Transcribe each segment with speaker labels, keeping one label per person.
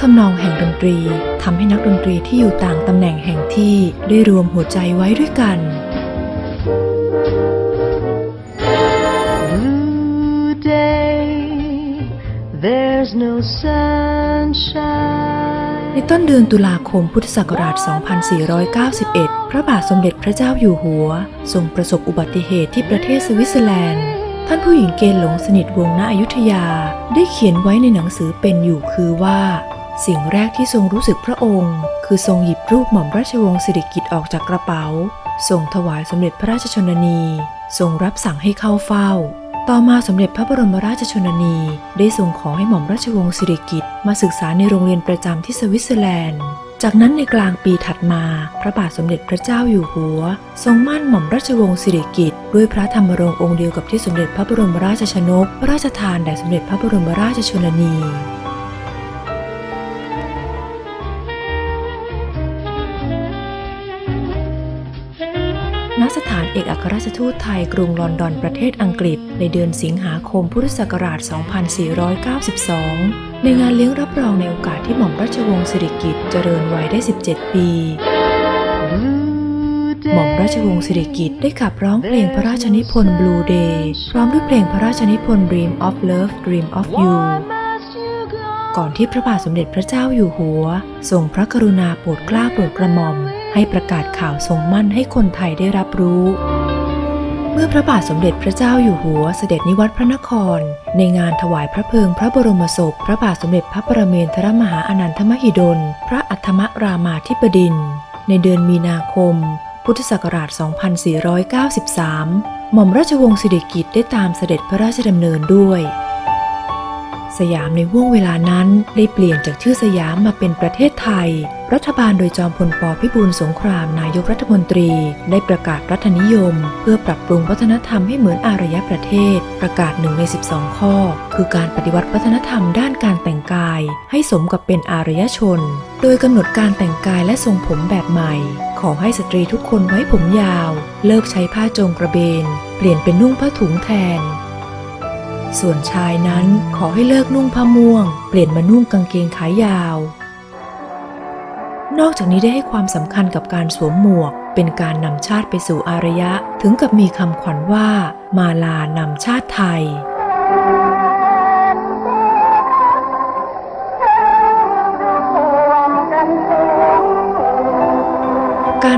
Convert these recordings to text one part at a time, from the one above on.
Speaker 1: ตรีทำให้นักดนตรีที่อยู่ต่างตำแหน่งแห่งที่ได้รวมหัวใจไว้ด้วยกัน
Speaker 2: Blue day, there's no sunshine.
Speaker 1: ในต้นเดือนตุลาคมพุทธศักราช 2491 พระบาทสมเด็จพระเจ้าอยู่หัว ทรงประสบอุบัติเหตุที่ประเทศสวิตเซอร์แลนด์ ท่านผู้หญิงเกณฑ์หลงสนิทวงศ์ณอยุธยา ได้เขียนไว้ในหนังสือเป็นอยู่คือว่า สิ่งแรกที่ทรงรู้สึกพระองค์ คือทรงหยิบรูปหม่อมราชวงศ์สิริกิติ์ออกจากกระเป๋าส่งถวายสมเด็จพระราชชนนี ทรงรับสั่งให้เข้าเฝ้า ต่อมาสมเด็จพระบรมราชชนนี ได้ทรงขอให้หม่อมราชวงศ์สิริกิติ์มาศึกษาในโรงเรียนประจำที่สวิตเซอร์แลนด์ จากนั้นในกลางปีถัดมา พระบาทสมเด็จพระเจ้าอยู่หัว ทรงมั่นหม่อมราชวงศ์สิริกิติ์ด้วยพระธรรมรงค์องค์เดียวกับที่สมเด็จพระบรมราชชนกพระราชทานแด่สมเด็จพระบรมราชชนนี ณสถานเอกอัครราชทูตไทยกรุงลอนดอนประเทศอังกฤษ ในเดือนสิงหาคมพุทธศักราช 2492 ในงานเลี้ยงรับรองในโอกาสที่หม่อมราชวงศ์สิริกิติ์เจริญวัยได้ 17 ปี หม่อมราชวงศ์สิริกิติ์ได้ขับร้องเพลงพระราชนิพนธ์ Blue Day พร้อมด้วยเพลงพระราชนิพนธ์ Dream of Love Dream of You ก่อนที่พระบาทสมเด็จพระเจ้าอยู่หัวทรงพระกรุณาโปรดเกล้าโปรดกระหม่อม ให้ประกาศข่าวทรงมั่นให้คนไทยได้รับรู้ เมื่อพระบาทสมเด็จพระเจ้าอยู่หัวเสด็จนิวัตพระนคร ในงานถวายพระเพลิงพระบรมศพ พระบาทสมเด็จพระประเมนทรมหาอนันทมหิดล พระอัฏฐมรามาธิบดิน ในเดือนมีนาคม พุทธศักราช 2493 หม่อมราชวงศ์สิริกิติ์ได้ตามเสด็จพระราชดำเนินด้วย สยามในห่วงเวลานั้นได้เปลี่ยนจากชื่อสยามมาเป็นประเทศไทย รัฐบาลโดยจอมพลปพิบูลสงครามนายกรัฐมนตรี ได้ประกาศรัฐนิยม เพื่อปรับปรุงวัฒนธรรมให้เหมือนอารยประเทศ ประกาศหนึ่งใน 12 ข้อ คือการปฏิวัติวัฒนธรรมด้านการแต่งกาย ให้สมกับเป็นอารยชน โดยกำหนดการแต่งกายและทรงผมแบบใหม่ ขอให้สตรีทุกคนไว้ผมยาว เลิกใช้ผ้าโจงกระเบน เปลี่ยนเป็นนุ่งผ้าถุงแทน ส่วนชายนั้นขอให้เลิกนุ่งผ้าม่วง เปลี่ยนมานุ่งกางเกงขายาว นอกจากนี้ได้ให้ความสำคัญกับการสวมหมวก เป็นการนำชาติไปสู่อารยะ ถึงกับมีคำขวัญว่า มาลานำชาติไทย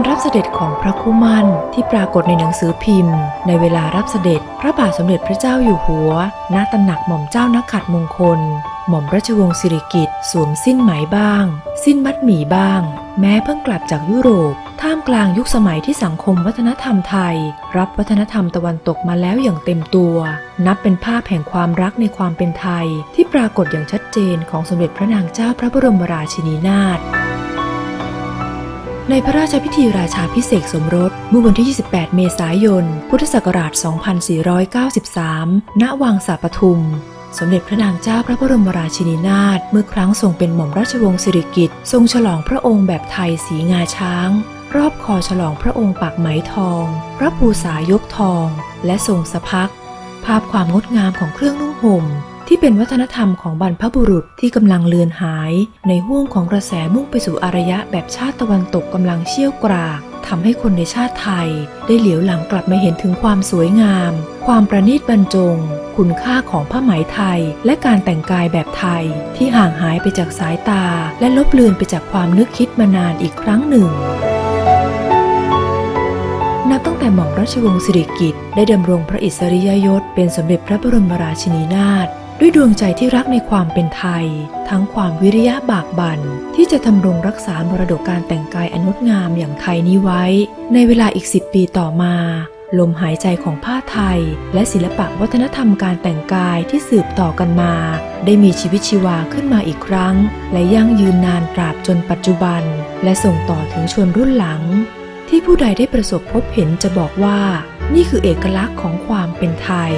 Speaker 1: การรับเสด็จของพระคุมันที่ปรากฏในหนังสือพิมพ์ ในเวลารับเสด็จ พระบาทสมเด็จพระเจ้าอยู่หัว ณ ตำหนักหม่อมเจ้านักขัดมงคล หม่อมราชวงศ์สิริกิติ์สวมสิ้นไหมบ้าง สิ้นมัดหมี่บ้าง แม้เพิ่งกลับจากยุโรป ท่ามกลางยุคสมัยที่สังคมวัฒนธรรมไทย รับวัฒนธรรมตะวันตกมาแล้วอย่างเต็มตัว นับเป็นภาพแห่งความรักในความเป็นไทย ที่ปรากฏอย่างชัดเจนของสมเด็จพระนางเจ้าพระบรมราชินีนาถ ในพระราชพิธีราชาพิเศษสมรสเมื่อวันที่ 28 เมษายน พุทธศักราช 2493 ณ วังสาปทุม สมเด็จพระนางเจ้าพระบรมราชินีนาถ เมื่อครั้งทรงเป็นหม่อมราชวงศ์สิริกิติ์ ทรงฉลองพระองค์แบบไทยสีงาช้าง รอบคอฉลองพระองค์ปากไหมทอง พระภูษายกทอง และทรงสะพัก ภาพความงดงามของเครื่องนุ่งห่ม ที่เป็นวัฒนธรรมของบรรพบุรุษที่กำลังเลือนหาย ในห้วงของกระแสมุ่งไปสู่อารยะแบบชาติตะวันตกกำลังเชี่ยวกรากทำให้คนในชาติไทย ได้เหลียวหลังกลับมาเห็นถึงความสวยงาม ความประณีตบรรจง คุณค่าของผ้าไหมไทย และการแต่งกายแบบไทย ที่ห่างหายไปจากสายตา และลบเลือนไปจากความนึกคิดมานานอีกครั้งหนึ่งนับตั้งแต่หม่อมราชวงศ์สิริกิติ์ได้ดำรงพระอิสริยยศเป็นสมเด็จพระบรมราชินีนาถ ด้วยดวงใจที่รักในความเป็นไทย ทั้งความวิริยะบากบัน่นที่จะทำรงรักษามรดกการแต่งกายอันงดงามอย่างไทยนี้ไว้ ในเวลาอีกสิบปีต่อมา ลมหายใจของผ้าไทย และศิลปะวัฒนธรรมการแต่งกายที่สืบต่อกันมา ได้มีชีวิตชีวาขึ้นมาอีกครั้ง และยั่งยืนนานตราบจนปัจจุบัน และส่งต่อถึงชนรุ่นหลัง ที่ผู้ใดได้ประสบพบเห็นจะบอกว่า นี่คือเอกลักษณ์ของความเป็นไทย